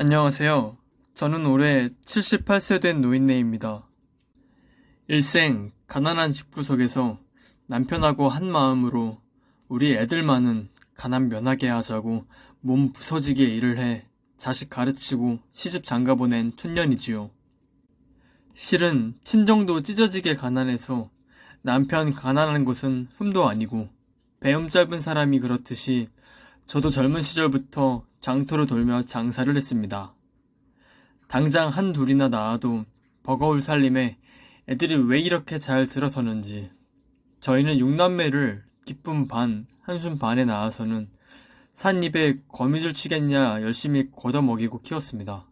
안녕하세요. 저는 올해 78세 된 노인네입니다. 일생 가난한 집 구석에서 남편하고 한 마음으로 우리 애들만은 가난 면하게 하자고 몸 부서지게 일을 해 자식 가르치고 시집 장가 보낸 촌년이지요. 실은 친정도 찢어지게 가난해서 남편 가난한 것은 흠도 아니고 배움 짧은 사람이 그렇듯이 저도 젊은 시절부터 장터를 돌며 장사를 했습니다. 당장 한 둘이나 낳아도 버거울 살림에 애들이 왜 이렇게 잘 들어서는지 저희는 육남매를 기쁨 반, 한숨 반에 낳아서는 산 입에 거미줄 치겠냐 열심히 걷어먹이고 키웠습니다.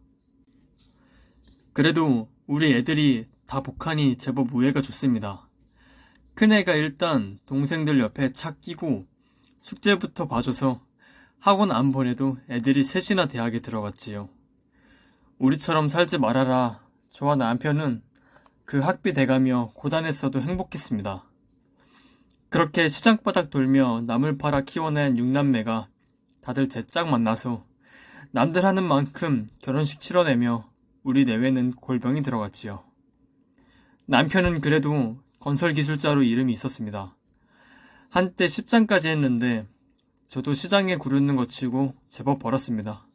그래도 우리 애들이 다 복하니 제법 우애가 좋습니다. 큰애가 일단 동생들 옆에 착 끼고 숙제부터 봐줘서 학원 안 보내도 애들이 셋이나 대학에 들어갔지요. 우리처럼 살지 말아라. 저와 남편은 그 학비 대가며 고단했어도 행복했습니다. 그렇게 시장바닥 돌며 나물 팔아 키워낸 육남매가 다들 제 짝 만나서 남들 하는 만큼 결혼식 치러내며 우리 내외는 골병이 들어갔지요. 남편은 그래도 건설기술자로 이름이 있었습니다. 한때 10장까지 했는데 저도 시장에 구르는 것 치고 제법 벌었습니다.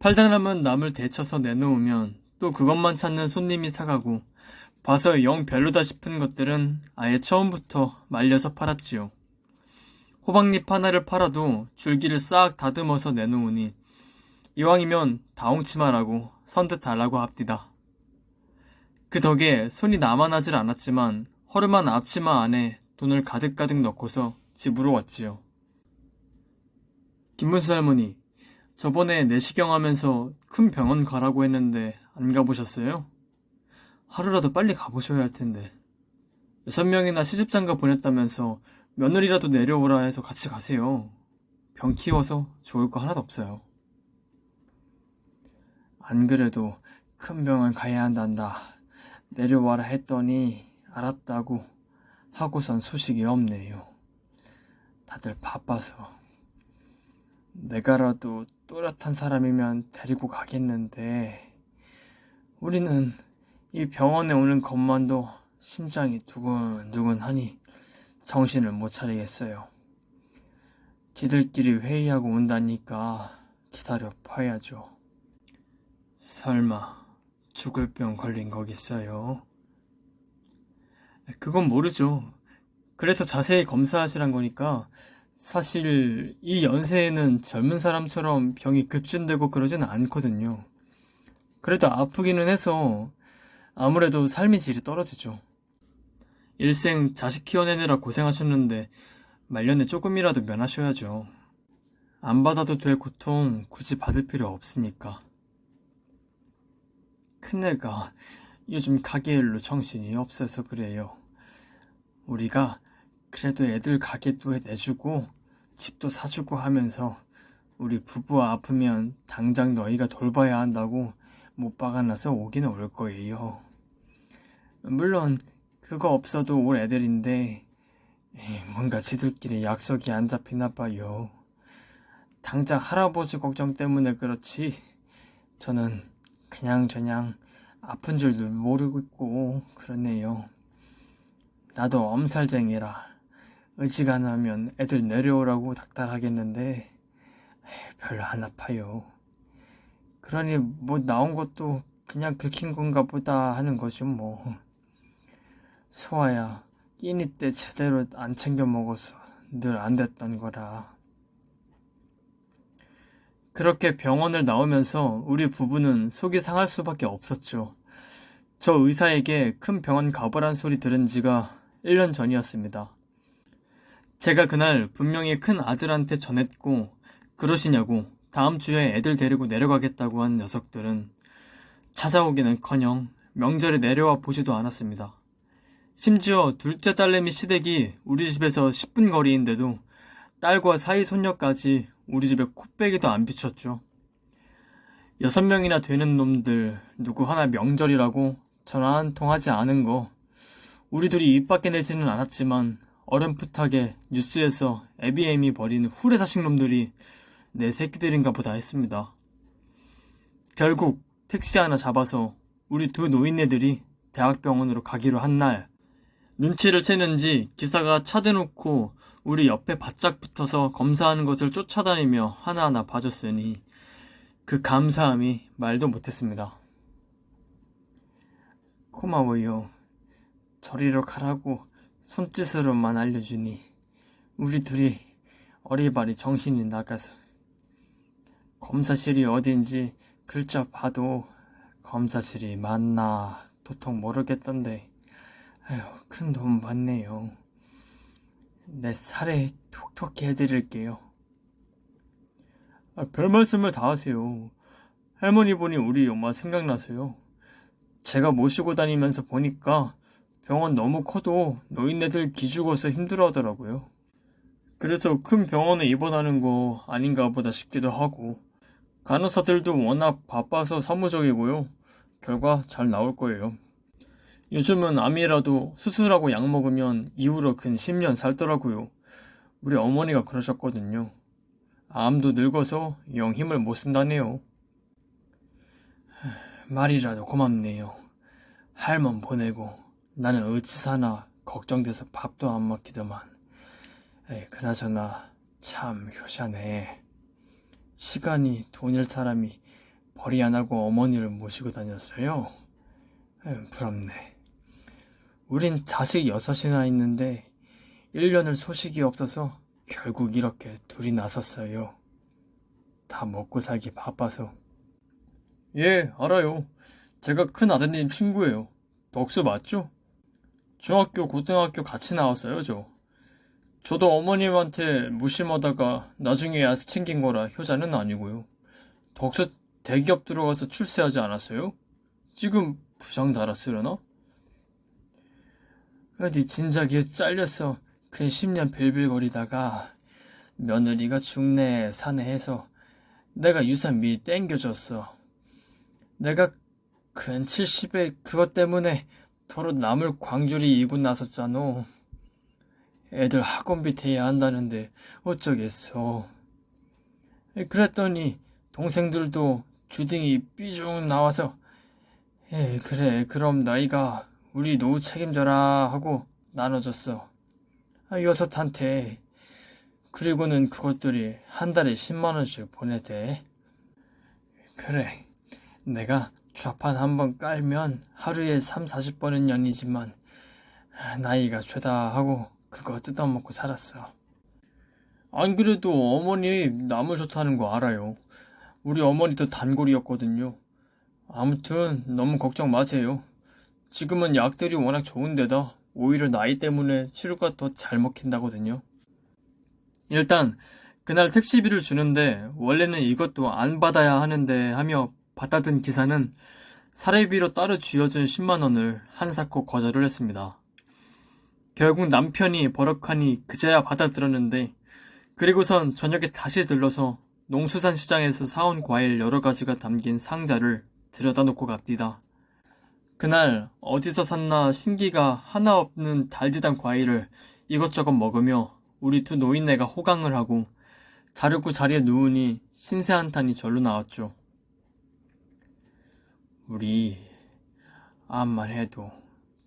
팔다남은 남을 데쳐서 내놓으면 또 그것만 찾는 손님이 사가고 봐서 영 별로다 싶은 것들은 아예 처음부터 말려서 팔았지요. 호박잎 하나를 팔아도 줄기를 싹 다듬어서 내놓으니 이왕이면 다홍치마라고 선뜻 달라고 합디다. 그 덕에 손이 남아나질 않았지만 허름한 앞치마 안에 돈을 가득가득 넣고서 집으로 왔지요. 김문수 할머니, 저번에 내시경 하면서 큰 병원 가라고 했는데 안 가보셨어요? 하루라도 빨리 가보셔야 할 텐데. 여섯 명이나 시집장가 보냈다면서 며느리라도 내려오라 해서 같이 가세요. 병 키워서 좋을 거 하나도 없어요. 안 그래도 큰 병원 가야 한단다. 내려와라 했더니 알았다고 하고선 소식이 없네요. 다들 바빠서. 내가라도 또렷한 사람이면 데리고 가겠는데, 우리는 이 병원에 오는 것만도 심장이 두근두근하니 정신을 못 차리겠어요. 지들끼리 회의하고 온다니까 기다려 봐야죠. 설마 죽을 병 걸린 거겠어요? 그건 모르죠. 그래서 자세히 검사하시란 거니까 사실 이 연세에는 젊은 사람처럼 병이 급진되고 그러지는 않거든요. 그래도 아프기는 해서 아무래도 삶의 질이 떨어지죠. 일생 자식 키워내느라 고생하셨는데 말년에 조금이라도 면하셔야죠. 안 받아도 될 고통 굳이 받을 필요 없으니까. 큰애가 요즘 가게 일로 정신이 없어서 그래요. 우리가 그래도 애들 가게도 내주고 집도 사주고 하면서 우리 부부가 아프면 당장 너희가 돌봐야 한다고 못 박아놔서 오긴 올 거예요. 물론 그거 없어도 올 애들인데 에이, 뭔가 지들끼리 약속이 안 잡히나 봐요. 당장 할아버지 걱정 때문에 그렇지 저는 그냥 저냥 아픈 줄도 모르고 있고 그러네요. 나도 엄살쟁이라 의지가 나면 애들 내려오라고 닥달하겠는데 별로 안 아파요. 그러니 뭐 나온 것도 그냥 긁힌 건가 보다 하는 거죠 뭐. 소아야 끼니 때 제대로 안 챙겨 먹어서 늘 안 됐던 거라. 그렇게 병원을 나오면서 우리 부부는 속이 상할 수밖에 없었죠. 저 의사에게 큰 병원 가보란 소리 들은 지가 1년 전이었습니다. 제가 그날 분명히 큰 아들한테 전했고, 그러시냐고 다음 주에 애들 데리고 내려가겠다고 한 녀석들은 찾아오기는 커녕 명절에 내려와 보지도 않았습니다. 심지어 둘째 딸내미 시댁이 우리 집에서 10분 거리인데도 딸과 사이 손녀까지 우리 집에 코빼기도 안 비쳤죠. 여섯 명이나 되는 놈들 누구 하나 명절이라고 전화 한 통 하지 않은 거 우리 둘이 입 밖에 내지는 않았지만 어렴풋하게 뉴스에서 애비애미 버리는 후레자식 놈들이 내 새끼들인가 보다 했습니다. 결국 택시 하나 잡아서 우리 두 노인네들이 대학병원으로 가기로 한 날 눈치를 채는지 기사가 차 대놓고 우리 옆에 바짝 붙어서 검사하는 것을 쫓아다니며 하나하나 봐줬으니 그 감사함이 말도 못했습니다. 고마워요. 저리로 가라고 손짓으로만 알려주니 우리 둘이 어리바리 정신이 나가서 검사실이 어딘지 글자 봐도 검사실이 맞나 도통 모르겠던데 아휴 큰 도움 받네요. 내 살에 톡톡히 해드릴게요. 아, 별 말씀을 다 하세요. 할머니 보니 우리 엄마 생각나서요. 제가 모시고 다니면서 보니까 병원 너무 커도 노인네들 기죽어서 힘들어 하더라고요. 그래서 큰 병원에 입원하는 거 아닌가 보다 싶기도 하고, 간호사들도 워낙 바빠서 사무적이고요. 결과 잘 나올 거예요. 요즘은 암이라도 수술하고 약 먹으면 이후로 근 10년 살더라고요. 우리 어머니가 그러셨거든요. 암도 늙어서 영 힘을 못 쓴다네요. 하, 말이라도 고맙네요. 할멈 보내고 나는 어찌 사나 걱정돼서 밥도 안 먹히더만. 에이, 그나저나 참 효자네. 시간이 돈일 사람이 벌이 안 하고 어머니를 모시고 다녔어요. 에이, 부럽네. 우린 자식 여섯이나 있는데 1년을 소식이 없어서 결국 이렇게 둘이 나섰어요. 다 먹고 살기 바빠서. 예, 알아요. 제가 큰 아드님 친구예요. 덕수 맞죠? 중학교, 고등학교 같이 나왔어요, 저. 저도 어머님한테 무심하다가 나중에 와서 챙긴 거라 효자는 아니고요. 덕수 대기업 들어가서 출세하지 않았어요? 지금 부장 달았으려나? 어디 진작에 잘렸어. 근 10년 빌빌거리다가 며느리가 중내 사내 해서 내가 유산 미리 땡겨줬어. 내가 근 70에 그것 때문에 도로 남을 광주리 이고 나섰잖아. 애들 학원비 대야 한다는데 어쩌겠어. 그랬더니 동생들도 주둥이 삐죽 나와서 에 그래 그럼 너희가 우리 노후 책임져라 하고 나눠줬어. 아, 여섯한테. 그리고는 그것들이 한 달에 10만 원씩 보내대. 그래. 내가 좌판 한번 깔면 하루에 3, 40번은 년이지만 나이가 죄다 하고 그거 뜯어먹고 살았어. 안 그래도 어머니 나무 좋다는 거 알아요. 우리 어머니도 단골이었거든요. 아무튼 너무 걱정 마세요. 지금은 약들이 워낙 좋은데다 오히려 나이 때문에 치료가 더 잘 먹힌다거든요. 일단 그날 택시비를 주는데 원래는 이것도 안 받아야 하는데 하며 받아든 기사는 사례비로 따로 쥐어준 10만 원을 한사코 거절을 했습니다. 결국 남편이 버럭하니 그제야 받아들었는데 그리고선 저녁에 다시 들러서 농수산 시장에서 사온 과일 여러 가지가 담긴 상자를 들여다 놓고 갑니다. 그날 어디서 샀나 신기가 하나 없는 달디단 과일을 이것저것 먹으며 우리 두 노인네가 호강을 하고 자르고 자리에 누우니 신세 한탄이 절로 나왔죠. 우리 암만 해도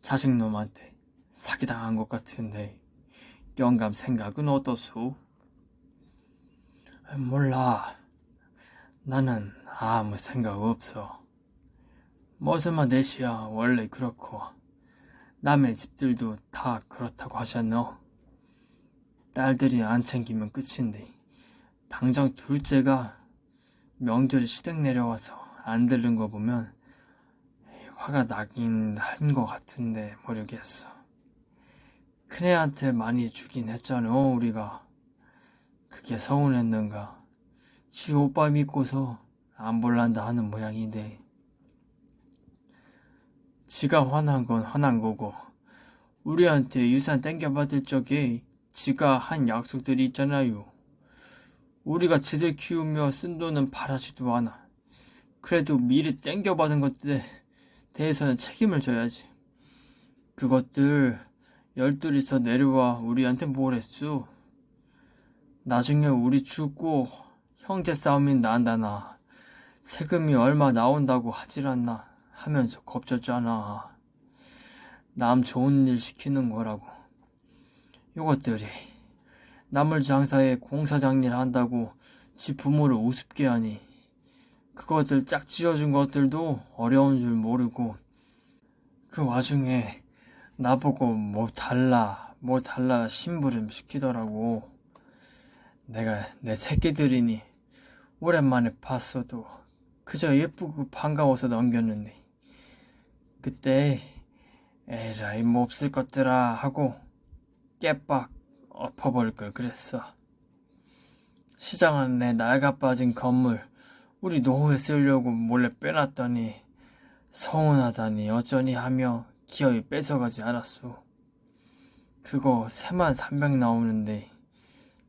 자식놈한테 사기당한 것 같은데 영감 생각은 어떠소? 몰라. 나는 아무 생각 없어. 머스마 넷이야 원래 그렇고 남의 집들도 다 그렇다고 하셨노. 딸들이 안 챙기면 끝인데 당장 둘째가 명절에 시댁 내려와서 안 들른 거 보면 화가 나긴 한 것 같은데 모르겠어. 큰애한테 많이 주긴 했잖아 우리가. 그게 서운했는가. 지 오빠 믿고서 안 볼란다 하는 모양인데 지가 화난 건 화난 거고 우리한테 유산 땡겨받을 적에 지가 한 약속들이 있잖아요. 우리가 지들 키우며 쓴 돈은 바라지도 않아. 그래도 미리 땡겨받은 것들에 대해서는 책임을 져야지. 그것들 열둘이서 내려와 우리한테 뭘 했수? 나중에 우리 죽고 형제 싸움이 난다나 세금이 얼마 나온다고 하질 않나 하면서 겁졌잖아. 남 좋은 일 시키는 거라고. 요것들이 나물 장사에 공사장 일 한다고 지 부모를 우습게 하니 그것들 짝지어준 것들도 어려운 줄 모르고 그 와중에 나보고 뭐 달라 뭐 달라 심부름 시키더라고. 내가 내 새끼들이니 오랜만에 봤어도 그저 예쁘고 반가워서 넘겼는데 그때 에라이 뭐 없을 것들아 하고 깨빡 엎어버릴 걸 그랬어. 시장 안에 낡아 빠진 건물 우리 노후에 쓰려고 몰래 빼놨더니 서운하다니 어쩌니 하며 기어이 뺏어가지 않았소. 그거 3만 300 나오는데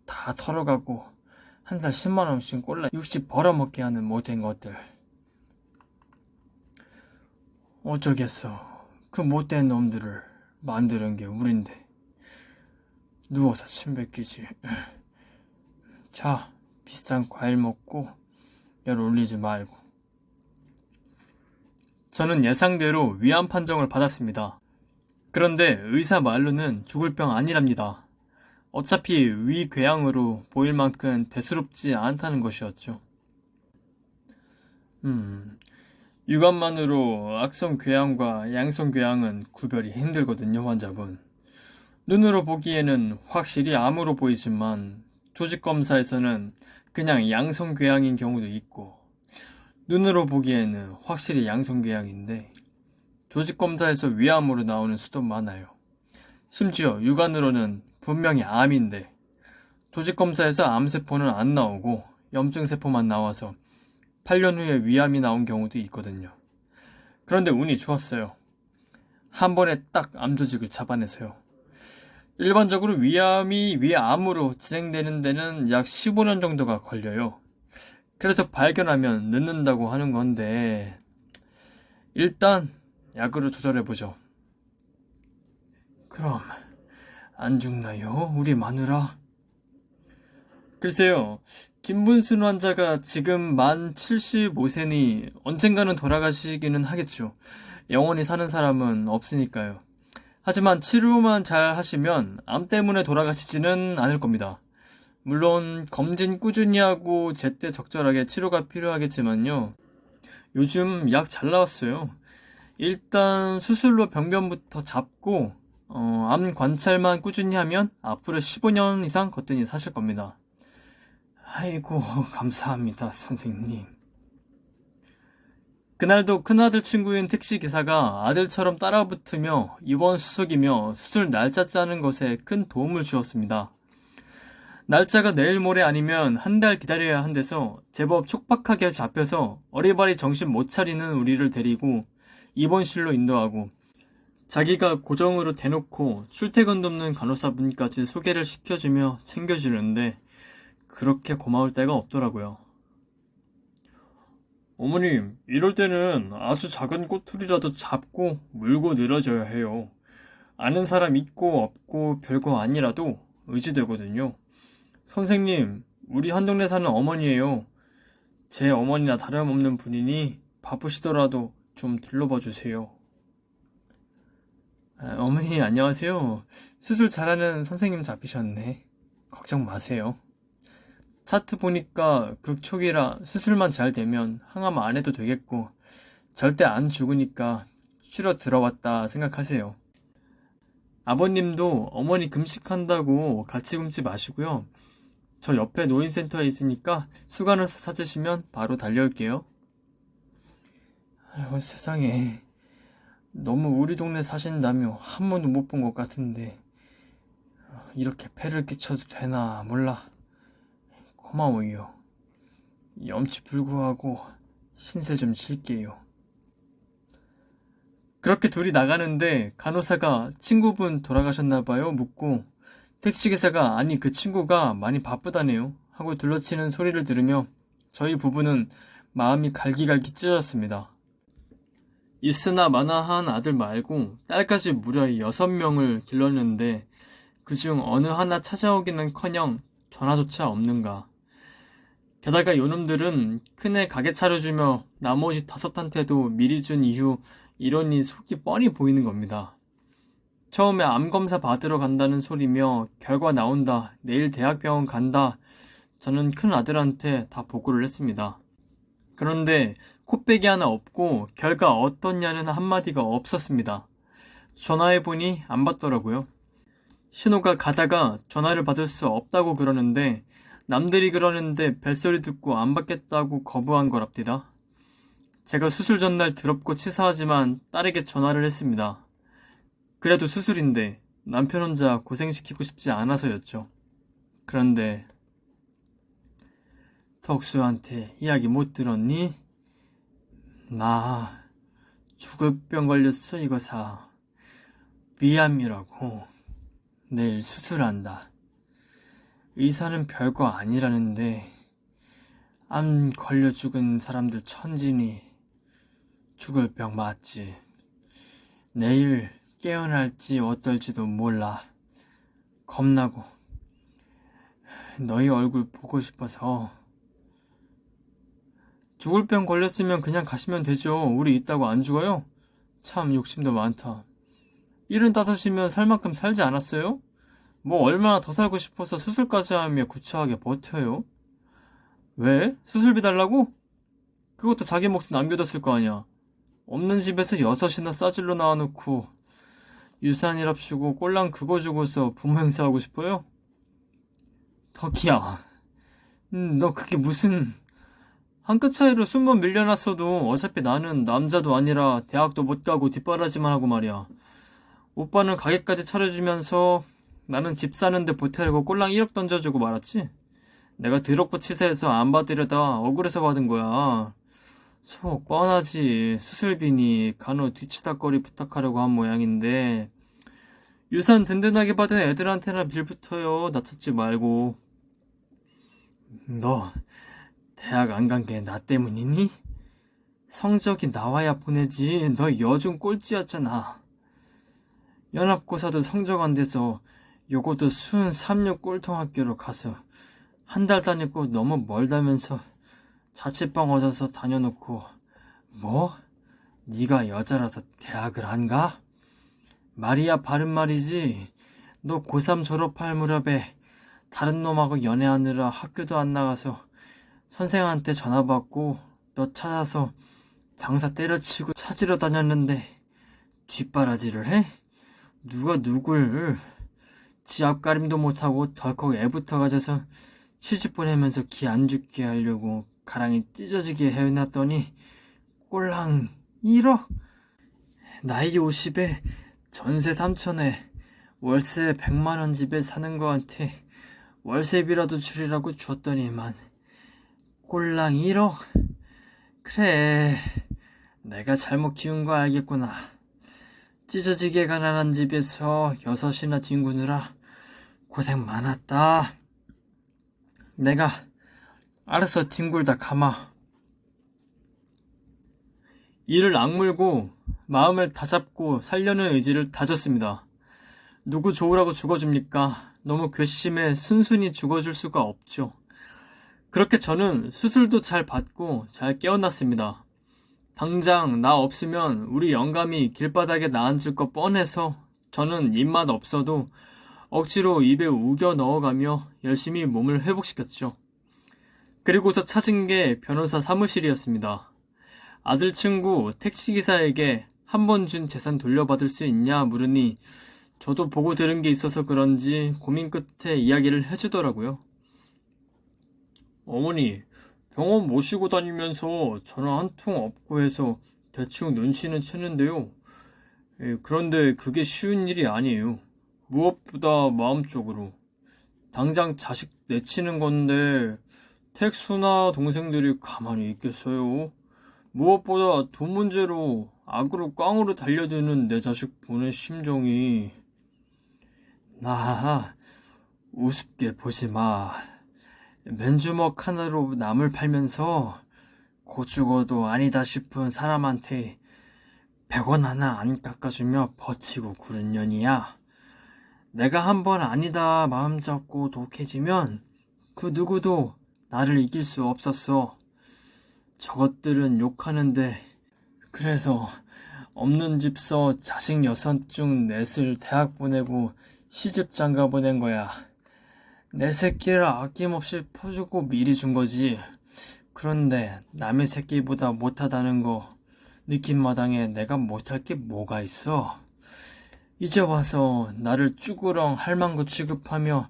다 털어가고 한달 10만 원씩 꼴라 60 벌어먹게 하는 못된 것들. 어쩌겠어. 그 못된 놈들을 만드는 게 우린데. 누워서 침 뱉기지. 자, 비싼 과일 먹고 열 올리지 말고. 저는 예상대로 위암 판정을 받았습니다. 그런데 의사 말로는 죽을 병 아니랍니다. 어차피 위궤양으로 보일 만큼 대수롭지 않다는 것이었죠. 음, 육안만으로 악성 궤양과 양성 궤양은 구별이 힘들거든요, 환자분. 눈으로 보기에는 확실히 암으로 보이지만 조직 검사에서는 그냥 양성 궤양인 경우도 있고 눈으로 보기에는 확실히 양성 궤양인데 조직 검사에서 위암으로 나오는 수도 많아요. 심지어 육안으로는 분명히 암인데 조직 검사에서 암세포는 안 나오고 염증 세포만 나와서 8년 후에 위암이 나온 경우도 있거든요. 그런데 운이 좋았어요. 한 번에 딱 암조직을 잡아내서요. 일반적으로 위암이 위암으로 진행되는 데는 약 15년 정도가 걸려요. 그래서 발견하면 늦는다고 하는 건데, 일단 약으로 조절해보죠. 그럼, 안 죽나요? 우리 마누라? 글쎄요, 김분순 환자가 지금 만 75세니 언젠가는 돌아가시기는 하겠죠. 영원히 사는 사람은 없으니까요. 하지만 치료만 잘 하시면 암 때문에 돌아가시지는 않을 겁니다. 물론 검진 꾸준히 하고 제때 적절하게 치료가 필요하겠지만요. 요즘 약 잘 나왔어요. 일단 수술로 병변부터 잡고 어, 암 관찰만 꾸준히 하면 앞으로 15년 이상 거뜬히 사실 겁니다. 아이고 감사합니다 선생님. 그날도 큰아들 친구인 택시 기사가 아들처럼 따라붙으며 입원 수속이며 수술 날짜 짜는 것에 큰 도움을 주었습니다. 날짜가 내일 모레 아니면 한 달 기다려야 한데서 제법 촉박하게 잡혀서 어리바리 정신 못 차리는 우리를 데리고 입원실로 인도하고 자기가 고정으로 대놓고 출퇴근도 없는 간호사분까지 소개를 시켜주며 챙겨주는데 그렇게 고마울 때가 없더라고요. 어머님, 이럴 때는 아주 작은 꼬투리라도 잡고 물고 늘어져야 해요. 아는 사람 있고 없고 별거 아니라도 의지되거든요. 선생님, 우리 한 동네 사는 어머니예요. 제 어머니나 다름없는 분이니 바쁘시더라도 좀 들러봐 주세요. 아, 어머니 안녕하세요. 수술 잘하는 선생님 잡히셨네. 걱정 마세요. 차트 보니까 극초기라 수술만 잘 되면 항암 안 해도 되겠고 절대 안 죽으니까 쉬러 들어왔다 생각하세요. 아버님도 어머니 금식한다고 같이 굶지 마시고요. 저 옆에 노인센터에 있으니까 수간호사 찾으시면 바로 달려올게요. 아이고 세상에 너무 우리 동네 사신다며 한 번도 못 본 것 같은데 이렇게 패를 끼쳐도 되나 몰라. 고마워요. 염치 불구하고 신세 좀 질게요. 그렇게 둘이 나가는데 간호사가 친구분 돌아가셨나봐요 묻고 택시기사가 아니 그 친구가 많이 바쁘다네요 하고 둘러치는 소리를 들으며 저희 부부는 마음이 갈기갈기 찢어졌습니다. 있으나 마나한 아들 말고 딸까지 무려 6명을 길렀는데 그중 어느 하나 찾아오기는 커녕 전화조차 없는가. 게다가 요놈들은 큰애 가게 차려주며 나머지 다섯한테도 미리 준 이후 이러니 속이 뻔히 보이는 겁니다. 처음에 암검사 받으러 간다는 소리며 결과 나온다, 내일 대학병원 간다, 저는 큰 아들한테 다 보고를 했습니다. 그런데 코빼기 하나 없고 결과 어떻냐는 한마디가 없었습니다. 전화해보니 안 받더라고요. 신호가 가다가 전화를 받을 수 없다고 그러는데 남들이 그러는데 벨소리 듣고 안 받겠다고 거부한 거랍니다. 제가 수술 전날 더럽고 치사하지만 딸에게 전화를 했습니다. 그래도 수술인데 남편 혼자 고생시키고 싶지 않아서였죠. 그런데 덕수한테 이야기 못 들었니? 나 죽을 병 걸렸어 이거사. 위암이라고. 내일 수술한다. 의사는 별거 아니라는데 암 걸려 죽은 사람들 천진이 죽을 병 맞지. 내일 깨어날지 어떨지도 몰라. 겁나고 너희 얼굴 보고 싶어서 죽을 병 걸렸으면 그냥 가시면 되죠. 우리 있다고 안 죽어요? 참 욕심도 많다. 일흔 다섯이면 살 만큼 살지 않았어요? 뭐 얼마나 더 살고 싶어서 수술까지 하며 구차하게 버텨요? 왜? 수술비 달라고? 그것도 자기 몫을 남겨뒀을 거 아니야. 없는 집에서 여섯이나 싸질러 나와놓고 유산이랍시고 꼴랑 그거 주고서 부모 행사하고 싶어요? 덕이야. 음, 너 그게 무슨... 한 끗 차이로 숨만 밀려났어도 어차피 나는 남자도 아니라 대학도 못 가고 뒷바라지만 하고 말이야. 오빠는 가게까지 차려주면서 나는 집 사는데 보태려고 꼴랑 1억 던져주고 말았지? 내가 드럽고 치사해서 안 받으려다 억울해서 받은 거야. 속 뻔하지. 수술비니 간호 뒤치다거리 부탁하려고 한 모양인데 유산 든든하게 받은 애들한테나 빌붙어요. 나 찾지 말고. 너 대학 안 간 게 나 때문이니? 성적이 나와야 보내지. 너 여중 꼴찌였잖아. 연합고사도 성적 안 돼서 요것도 순 3류 꼴통학교로 가서 한 달 다니고 너무 멀다면서 자취방 얻어서 다녀놓고 뭐? 네가 여자라서 대학을 안 가? 말이야 바른 말이지 너 고3 졸업할 무렵에 다른 놈하고 연애하느라 학교도 안 나가서 선생한테 전화 받고 너 찾아서 장사 때려치고 찾으러 다녔는데 뒷바라지를 해? 누가 누굴 지 앞가림도 못하고 덜컥 애부터 가져서 시집 보내면서 기 안 죽게 하려고 가랑이 찢어지게 해놨더니 꼴랑 1억? 나이 50에 전세 3천에 월세 100만원 집에 사는 거한테 월세비라도 줄이라고 줬더니만 꼴랑 1억? 그래 내가 잘못 키운 거 알겠구나 찢어지게 가난한 집에서 여섯이나 뒹구느라 고생 많았다 내가 알아서 뒹굴다 감아 이를 악물고 마음을 다잡고 살려는 의지를 다졌습니다. 누구 좋으라고 죽어줍니까? 너무 괘씸해 순순히 죽어줄 수가 없죠. 그렇게 저는 수술도 잘 받고 잘 깨어났습니다. 당장 나 없으면 우리 영감이 길바닥에 나앉을 거 뻔해서 저는 입맛 없어도 억지로 입에 우겨 넣어가며 열심히 몸을 회복시켰죠. 그리고서 찾은 게 변호사 사무실이었습니다. 아들 친구 택시기사에게 한 번 준 재산 돌려받을 수 있냐 물으니 저도 보고 들은 게 있어서 그런지 고민 끝에 이야기를 해주더라고요. 어머니, 병원 모시고 다니면서 전화 한 통 없고 해서 대충 눈치는 채는데요. 예, 그런데 그게 쉬운 일이 아니에요. 무엇보다 마음적으로. 당장 자식 내치는 건데, 택수나 동생들이 가만히 있겠어요? 무엇보다 돈 문제로 악으로 꽝으로 달려드는 내 자식 보는 심정이 나 우습게 보지 마. 맨주먹 하나로 남을 팔면서 고 죽어도 아니다 싶은 사람한테 100원 하나 안 깎아주며 버티고 구른 년이야. 내가 한번 아니다 마음 잡고 독해지면 그 누구도 나를 이길 수 없었어. 저것들은 욕하는데 그래서 없는 집서 자식 여섯 중 넷을 대학 보내고 시집 장가 보낸 거야. 내 새끼를 아낌없이 퍼주고 미리 준 거지. 그런데 남의 새끼보다 못하다는 거 느낀 마당에 내가 못할 게 뭐가 있어? 이제 와서 나를 쭈구렁 할망구 취급하며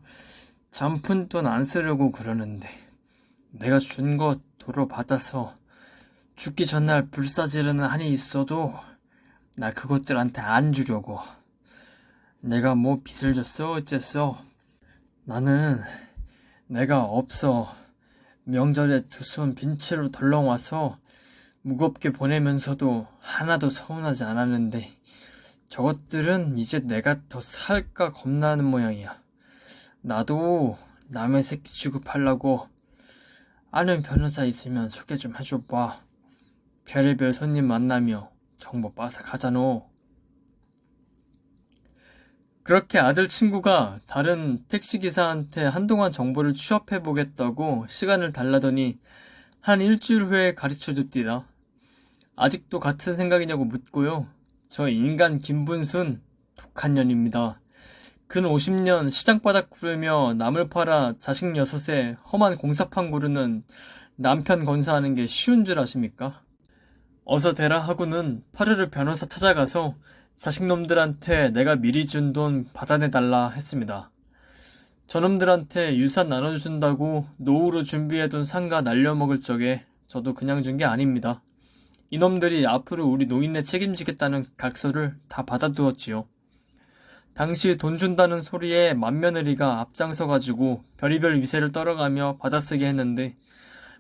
잔푼 돈 안 쓰려고 그러는데 내가 준거 도로 받아서 죽기 전날 불사지르는 한이 있어도 나 그것들한테 안 주려고. 내가 뭐 빚을 졌어 어쨌어. 나는 내가 없어. 명절에 두 손 빈 채로 덜렁 와서 무겁게 보내면서도 하나도 서운하지 않았는데 저것들은 이제 내가 더 살까 겁나는 모양이야. 나도 남의 새끼 취급하려고 아는 변호사 있으면 소개 좀 해줘봐. 별의별 손님 만나며 정보 빠삭하잖아. 그렇게 아들 친구가 다른 택시기사한테 한동안 정보를 취업해보겠다고 시간을 달라더니 한 일주일 후에 가르쳐 줍디다. 아직도 같은 생각이냐고 묻고요. 저 인간 김분순 독한 년입니다. 근 50년 시장바닥 구르며 남을 팔아 자식 여섯에 험한 공사판 구르는 남편 건사하는 게 쉬운 줄 아십니까? 어서 대라 하고는 파르르 변호사 찾아가서 자식놈들한테 내가 미리 준 돈 받아내달라 했습니다. 저놈들한테 유산 나눠준다고 노후로 준비해둔 상가 날려먹을 적에 저도 그냥 준 게 아닙니다. 이놈들이 앞으로 우리 노인네 책임지겠다는 각서를 다 받아두었지요. 당시 돈 준다는 소리에 맏며느리가 앞장서 가지고 별의별 위세를 떨어가며 받아쓰게 했는데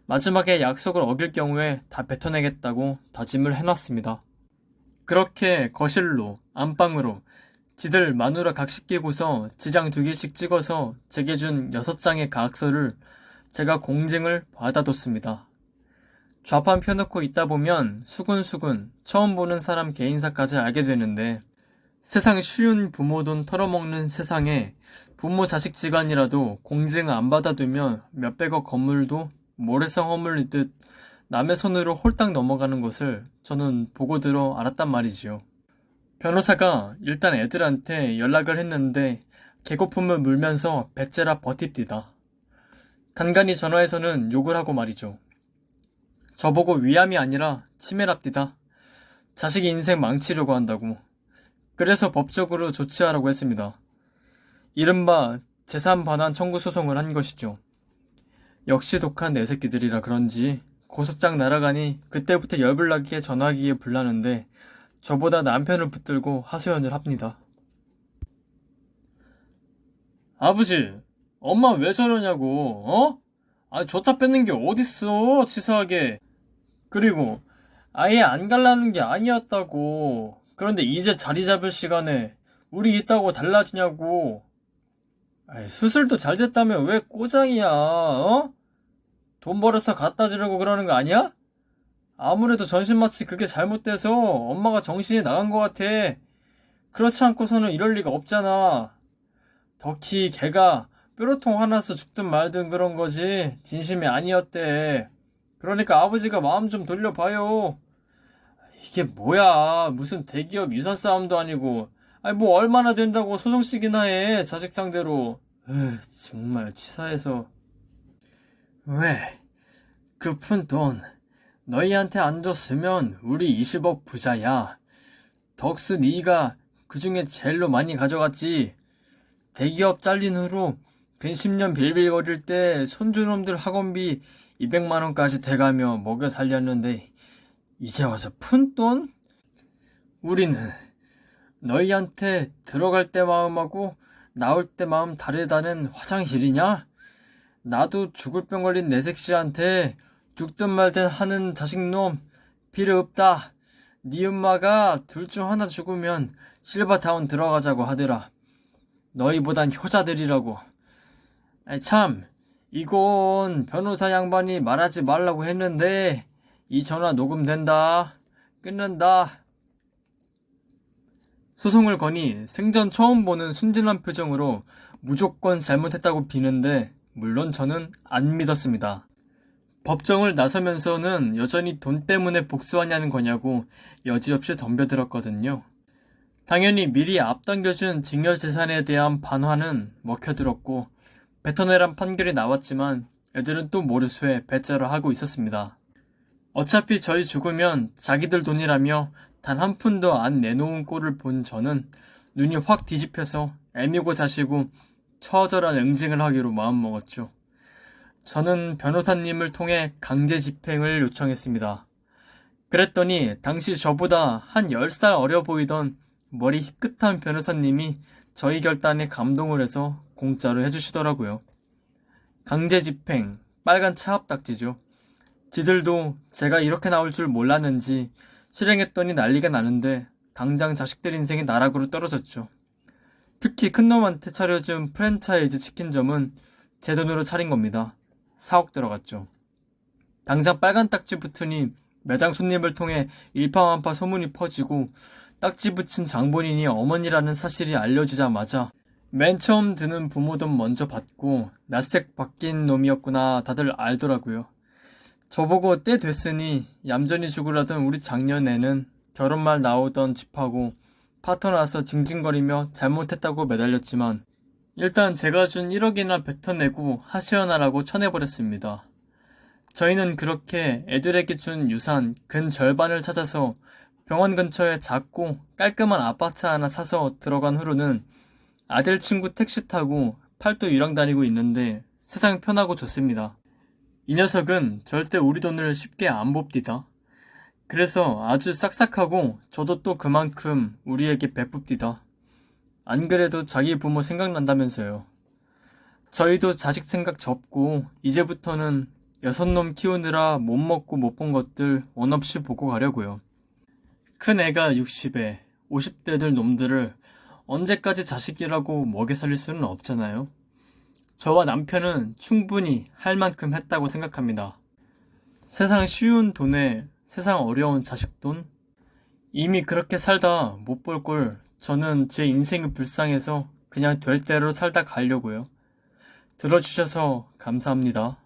마지막에 약속을 어길 경우에 다 뱉어내겠다고 다짐을 해놨습니다. 그렇게 거실로, 안방으로 지들 마누라 각식 끼고서 지장 두 개씩 찍어서 제게 준 여섯 장의 가학서를 제가 공증을 받아뒀습니다. 좌판 펴놓고 있다 보면 수근수근 처음 보는 사람 개인사까지 알게 되는데 세상 쉬운 부모 돈 털어먹는 세상에 부모 자식 지간이라도 공증 안 받아두면 몇백억 건물도 모래성 허물리듯 남의 손으로 홀딱 넘어가는 것을 저는 보고 들어 알았단 말이지요. 변호사가 일단 애들한테 연락을 했는데 개고품을 물면서 배째라 버팁디다. 간간히 전화해서는 욕을 하고 말이죠. 저보고 위암이 아니라 치매랍디다. 자식 인생 망치려고 한다고. 그래서 법적으로 조치하라고 했습니다. 이른바 재산 반환 청구 소송을 한 것이죠. 역시 독한 내 새끼들이라 그런지 고소장 날아가니 그때부터 열불나게 전화기에 불나는데 저보다 남편을 붙들고 하소연을 합니다. 아버지, 엄마 왜 저러냐고, 어? 아, 좋다 뺏는 게 어딨어, 치사하게. 그리고, 아예 안 갈라는 게 아니었다고. 그런데 이제 자리 잡을 시간에 우리 있다고 달라지냐고. 아이, 수술도 잘 됐다며 왜 꼬장이야, 어? 돈 벌어서 갖다 주려고 그러는 거 아니야? 아무래도 전신마취 그게 잘못돼서 엄마가 정신이 나간 것 같아. 그렇지 않고서는 이럴 리가 없잖아. 덕히 걔가 뾰로통 화나서 죽든 말든 그런 거지 진심이 아니었대. 그러니까 아버지가 마음 좀 돌려봐요. 이게 뭐야 무슨 대기업 유산 싸움도 아니고 아니 뭐 얼마나 된다고 소송식이나 해 자식 상대로 에휴, 정말 치사해서 왜? 그 푼 돈 너희한테 안 줬으면 우리 20억 부자야. 덕수 네가 그 중에 제일로 많이 가져갔지. 대기업 잘린 후로 근 10년 빌빌거릴 때 손주놈들 학원비 200만 원까지 대가며 먹여 살렸는데 이제 와서 푼 돈? 우리는 너희한테 들어갈 때 마음하고 나올 때 마음 다르다는 화장실이냐? 나도 죽을 병 걸린 내 색시한테 죽든 말든 하는 자식놈 필요 없다. 네 엄마가 둘 중 하나 죽으면 실버타운 들어가자고 하더라. 너희보단 효자들이라고. 참, 이건 변호사 양반이 말하지 말라고 했는데 이 전화 녹음된다. 끊는다. 소송을 거니 생전 처음 보는 순진한 표정으로 무조건 잘못했다고 비는데 물론 저는 안 믿었습니다. 법정을 나서면서는 여전히 돈 때문에 복수하냐는 거냐고 여지없이 덤벼들었거든요. 당연히 미리 앞당겨준 징여재산에 대한 반환은 먹혀들었고 뱉어내란 판결이 나왔지만 애들은 또 모르쇠 배째로 하고 있었습니다. 어차피 저희 죽으면 자기들 돈이라며 단 한 푼도 안 내놓은 꼴을 본 저는 눈이 확 뒤집혀서 애미고 자시고 처절한 응징을 하기로 마음먹었죠. 저는 변호사님을 통해 강제 집행을 요청했습니다. 그랬더니 당시 저보다 한 10살 어려 보이던 머리 희끗한 변호사님이 저희 결단에 감동을 해서 공짜로 해주시더라고요. 강제 집행, 빨간 차압딱지죠. 지들도 제가 이렇게 나올 줄 몰랐는지 실행했더니 난리가 나는데 당장 자식들 인생이 나락으로 떨어졌죠. 특히 큰놈한테 차려준 프랜차이즈 치킨점은 제 돈으로 차린 겁니다. 4억 들어갔죠. 당장 빨간 딱지 붙으니 매장 손님을 통해 일파만파 소문이 퍼지고 딱지 붙인 장본인이 어머니라는 사실이 알려지자마자 맨 처음 드는 부모 돈 먼저 받고 낯색 바뀐 놈이었구나 다들 알더라고요. 저보고 때 됐으니 얌전히 죽으라던 우리 작년에는 결혼말 나오던 집하고 파토 나서 징징거리며 잘못했다고 매달렸지만 일단 제가 준 1억이나 뱉어내고 하시어나라고 쳐내버렸습니다. 저희는 그렇게 애들에게 준 유산 근 절반을 찾아서 병원 근처에 작고 깔끔한 아파트 하나 사서 들어간 후로는 아들 친구 택시 타고 팔도 유랑 다니고 있는데 세상 편하고 좋습니다. 이 녀석은 절대 우리 돈을 쉽게 안 봅디다. 그래서 아주 싹싹하고 저도 또 그만큼 우리에게 베풉디다. 안 그래도 자기 부모 생각난다면서요. 저희도 자식 생각 접고 이제부터는 여섯 놈 키우느라 못 먹고 못 본 것들 원 없이 보고 가려고요. 큰 애가 60에 50대들 놈들을 언제까지 자식이라고 먹여 살릴 수는 없잖아요. 저와 남편은 충분히 할 만큼 했다고 생각합니다. 세상 쉬운 돈에 세상 어려운 자식 돈? 이미 그렇게 살다 못 볼 걸 저는 제 인생이 불쌍해서 그냥 될 대로 살다 가려고요. 들어주셔서 감사합니다.